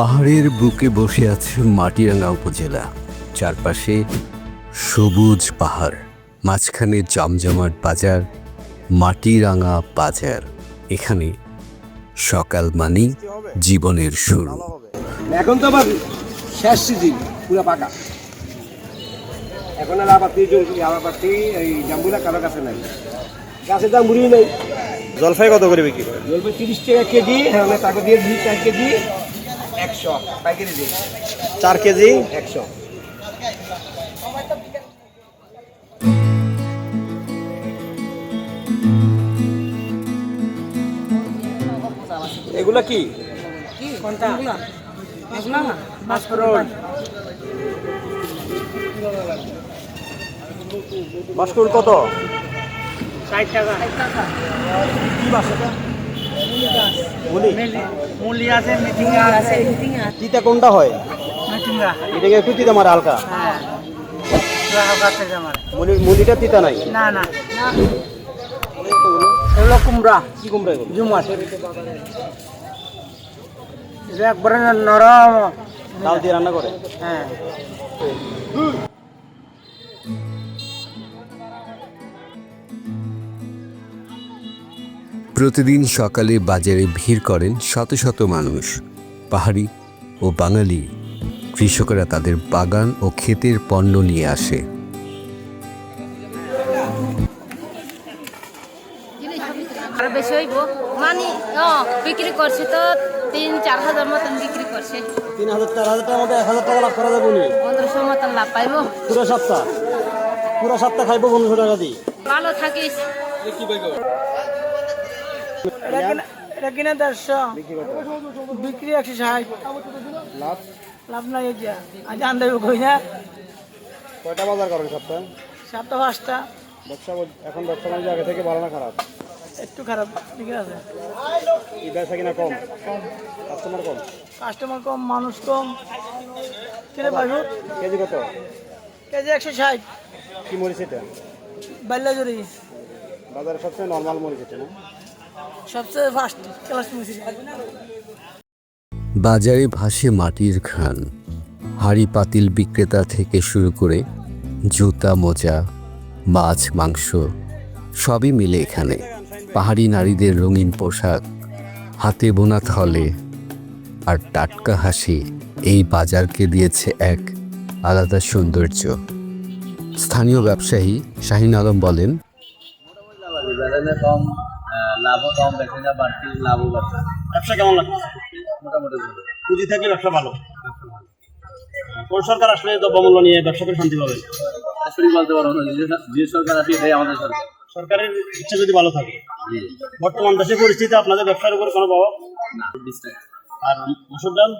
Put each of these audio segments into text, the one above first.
পাহাড়ের বুকে বসে আছে মাটিরাঙ্গা উপজেলা। চারপাশে সবুজ পাহাড় মাঝখানে জমজমাট বাজার মাটিরাঙ্গা বাজার। এখানে সকাল মানেই জীবনের শুরু। এখন তো আবার শেষ সিজন পুরো পাকা। এখন আর আবার তিনজন আবার এই জাম্বুরা কারও কাছে নাই। দাম মুড়ি নেই। জলফাই কত করে বিক্রি? করে বলবে তিরিশ টাকা কেজি হ্যাঁ তাকে দিয়ে দিই চার কেজি। একশো পাইকারি চার কেজি? একশো। এগুলা কি? মাসকরণ মাসকুর কত মুলি মুলি আছে। মিটিঙ্গা আছে। তিতা কোনটা হয়? মিটিঙ্গা এটাকে একটু তিতা মারে হালকা। হ্যাঁ। মুলি মুলিটা তিতা নাই? না না। এগুলো কুমড়া। কি কুমড়া এগুলো? জুমাস একবারে নরম। ডাল দিয়ে রান্না করে? হ্যাঁ। প্রতিদিন সকালে বাজারে ভিড় করেন শত শত মানুষ। পাহাড়ি ও বাঙালি কৃষকরা তাদের বাগান ও ক্ষেতের পণ্য নিয়ে আসে। বেশি হইব। মানে বিক্রি করছে তো তিন চার হাজার মতন বিক্রি করছে। তিন হাজার চার হাজার টাকার মধ্যে এক হাজার টাকা লাভ করা যাবে পনেরোশো মতন লাভ পাইব। পুরো সপ্তাহ। পুরো সপ্তাহ খাইবো পনেরোশো টাকা দিয়ে। ভালো থাকিস। এটা কিনে দেড়শো বিক্রি একশো ষাট। লাভ? লাভ নাই কই না? কয়টা বাজার করেন সপ্তাহে? সাতটা পাঁচটা। ব্যবসা এখন ব্যবসা বাণিজ্য আগে থেকে ভালো না খারাপ? একটু খারাপ ঠিক আছে। ব্যবসা কিনা কম? কাস্টমার কম? কাস্টমার কম মানুষ কম। কেজি কত? কেজি একশো ষাট। কি মরিচ এটা? বাইল্লা বাজারে সবচেয়ে নর্মাল মরিচ এটা না? বাজারে ভাসে মাটির খান হাড়ি পাতিল বিক্রেতা থেকে শুরু করে জুতা, মোজা, মাছ, মাংস সবই মিলে এখানে। পাহাড়ি নারীদের রঙিন পোশাক, হাতে বোনা থলে আর টাটকা হাসি এই বাজারকে দিয়েছে এক আলাদা সৌন্দর্য। স্থানীয় ব্যবসায়ী শাহিন আলম বলেন বেতনে কম আহ, লাভও বাড়তি লাভও বাড়তি ব্যবসা কেমন লাগছে? মোটামুটি ভালো। পুঁজি থাকলে ব্যবসা ভালো। কোন সরকার আসলে দ্রব্যমূল্য নিয়ে ব্যবসা করে শান্তি পাবে? আসলে বলতে পারব? না যে সরকার আছে এটাই আমাদের সরকার। সরকারের ইচ্ছা যদি ভালো থাকে বর্তমান দেশের পরিস্থিতি আপনাদের ব্যবসার উপর কোনো প্রভাব? না আর মসুর ডাল?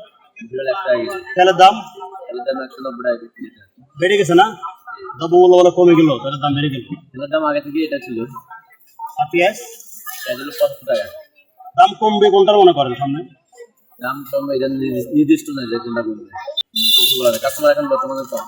একটা তেলের দাম? বেড়ে গেছে না? দ্রব্যমূল্য বলে কমে গেল তেলের দাম বেড়ে গেল। তেলের দাম আগে থেকে এটা ছিল। আর পেঁয়াজ? এটা ছিল টাকা দাম কমবে কোনটার মনে করেন সামনে? দাম কমবে এটা নির্দিষ্ট- নয় যে কোনটা কমবে না, কিছু বলা কাস্টমার এখন বর্তমানে কম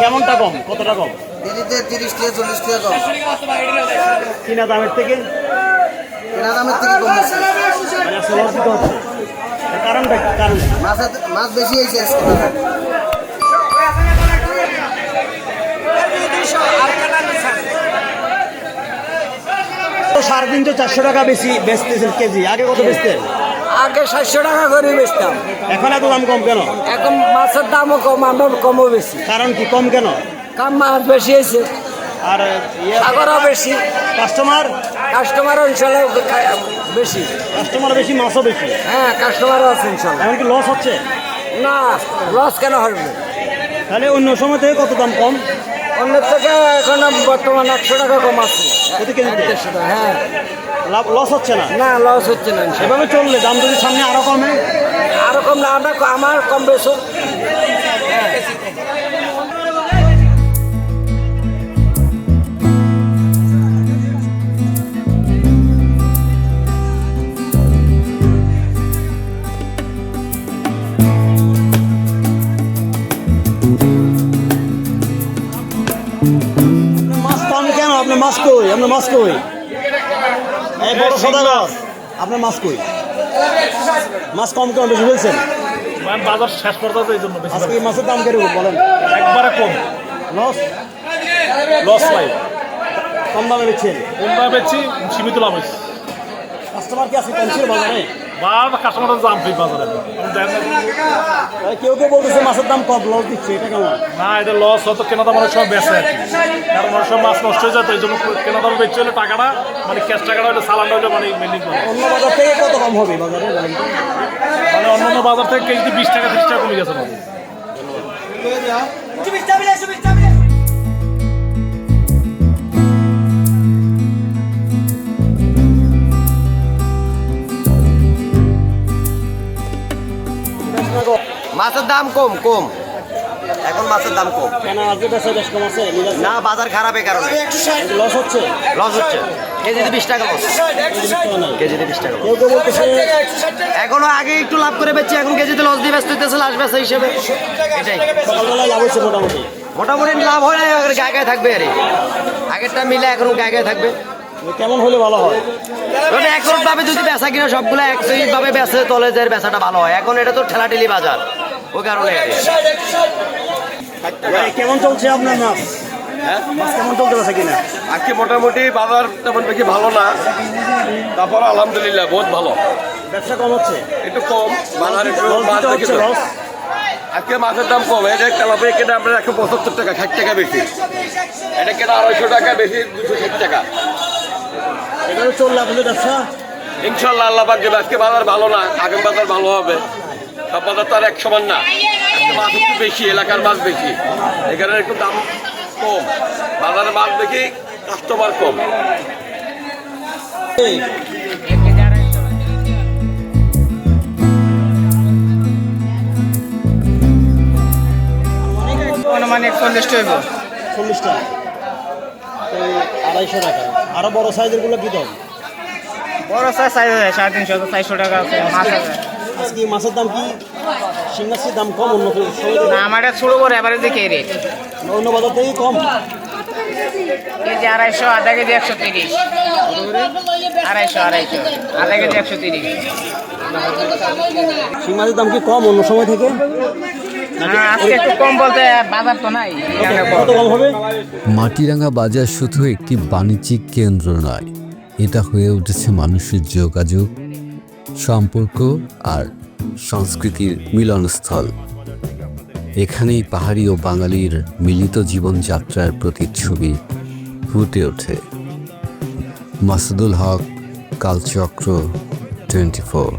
কেমনটা কম? কতটা কম? দিল্লিতে তিরিশ থেকে চল্লিশ টাকা কম। কিনা দামের থেকে? কেনা দামের থেকে কম হচ্ছে মানে কারণটা কারণ? মাছের মাছ বেশি হয়েছে সাড়ে তিনশো চারশো টাকা বেশি বেচতেছেন কেজি। আগে কত বেচতেন? আগে সাতশো টাকা করে বেচতাম। এখন এত দাম কম কেন? এখন মাছের দামও কম আমার কমও বেশি। কারণ কি কম কেন? কাম মাছ বেশি হয়েছে। আর ইয়ে সাগরও বেশি। কাস্টমার? কাস্টমার অঞ্চলে বেশি। কাস্টমার বেশি মাছও বেশি? হ্যাঁ কাস্টমারও আছে ইনশাল্লাহ। এখন কি লস হচ্ছে? না লস কেন হবে? তাহলে অন্য সময় থেকে কত দাম কম? অন্য থেকে এখন বর্তমান একশো টাকা কম আছে প্রতি কেজিতে? দেড়শো টাকা, হ্যাঁ। লাভ লস হচ্ছে না? না লস হচ্ছে না সেভাবে চললে দাম যদি সামনে আরও কমে? আরও কম না আমরা আমার কম বেশি। মাছ কই? এই বড় সদাগর আপনার মাছ কই? মাছ কম কম বেশি বলছেন? বাজার শেষ করতে এই জন্য আজকে মাছের দাম কেটে বলেন? একবারে কম। লস লস পাই কম দামে বেচছেন? দামে বেচছি সীমিত লাভ হয়েছে কাস্টমার কি আছে? কম ছিল বাজারে? বা কাস্টমারের দাম বাজারে। কেউ কেউ বলতেছে মাছের দাম কম লস দিচ্ছে এটা কেমন? না এটা লস কেনা দাম অনেক সময় বেচে। আর কি কারণ অনেক সময় মাছ নষ্ট হয়ে যায় এই জন্য কেনা দাম বেচে হলে টাকাটা মানে ক্যাশ টাকাটা হলে সালানটা হলে মানে অন্য বাজার থেকে কত কম হবে বাজারে? মানে অন্যান্য বাজার থেকে কেজিতে বিশ টাকা ত্রিশ টাকা কমে গেছে মাছের দাম কম কম। এখন মাছের দাম কম। না বাজার খারাপ এই কারণে। লস হচ্ছে? লস হচ্ছে। কেজিতে বিশ টাকা লস। কেজিতে বিশ টাকা এখনও আগে একটু লাভ করে বেচছি এখন কেজিতে লস দিয়ে ব্যস্ত হইতেছে লাস্ট বেচা হিসেবে। এটাই। মোটামুটি। মোটামুটি লাভ হয় না গায়ে গায়ে থাকবে আরে। আগেরটা মিলে এখন গায়ে গায়ে থাকবে। কেমন হলে ভালো হয়? মানে একরকম ভাবে যদি বেচা কিনা সবগুলো একই ভাবে বেচে তলে যে বেচাটা ভালো হয়। এখন এটা তো ঠেলাঠেলি বাজার ওই কারণে। ভাই, কেমন চলছে আপনার মাছ মাছ কেমন চলতে পারছে কিনা? আজকে মোটামুটি বাজার তেমন বেশি ভালো না। তারপর আলহামদুলিল্লাহ বহুত ভালো। ব্যবসা কম হচ্ছে? একটু কম বাজার একটু আজকে মাছের দাম কম। এটা তেলাপিয়া কেটে আপনার একশো পঁচাত্তর টাকা ষাট টাকা বেশি। এটা কেটে আড়াইশো টাকা বেশি দুশো ষাট টাকা। এভাবে চললে আপনাদের ব্যবসা? ইনশাল্লাহ আল্লাহ পাক দেবে। আজকে বাজার ভালো না আগের বাজার ভালো হবে। সব বাজার তো আর এক সমান না। আজকে মাছ একটু বেশি এলাকার মাছ বেশি। এখানে একটু দাম কম। বাজারে মাছ দেখি কাস্টমার কম। অনুমানিক চল্লিশ হইব। চল্লিশ টাকা তো আড়াইশো টাকা। আরও বড় সাইজেরগুলো কি দাম? বড় সাইজ সাইজ আছে সাড়ে তিনশো চারশো টাকা আছে মাছ আছে। আজকে মাছের দাম কি? সিঙ্গাসির দাম কম অন্য না আমার ছোটো করে এবারে দিকে রেট অন্য বাজার থেকে কম? কেজি আড়াইশো আধা কেজি একশো তিরিশ। আড়াইশো আড়াইশো আধা কেজি একশো তিরিশ। মাছের দাম কি কম অন্য সময় থেকে? মাটিরাঙ্গা বাজার শুধু একটি বাণিজ্যিক কেন্দ্র নয়, এটা হয়ে উঠেছে মানুষের যোগাযোগ, সম্পর্ক আর সংস্কৃতির মিলনস্থল। এখানেই পাহাড়ি ও বাঙালির মিলিত জীবনযাত্রার প্রতিচ্ছবি ফুটে ওঠে। Masudul Haque, কালচক্র twenty four.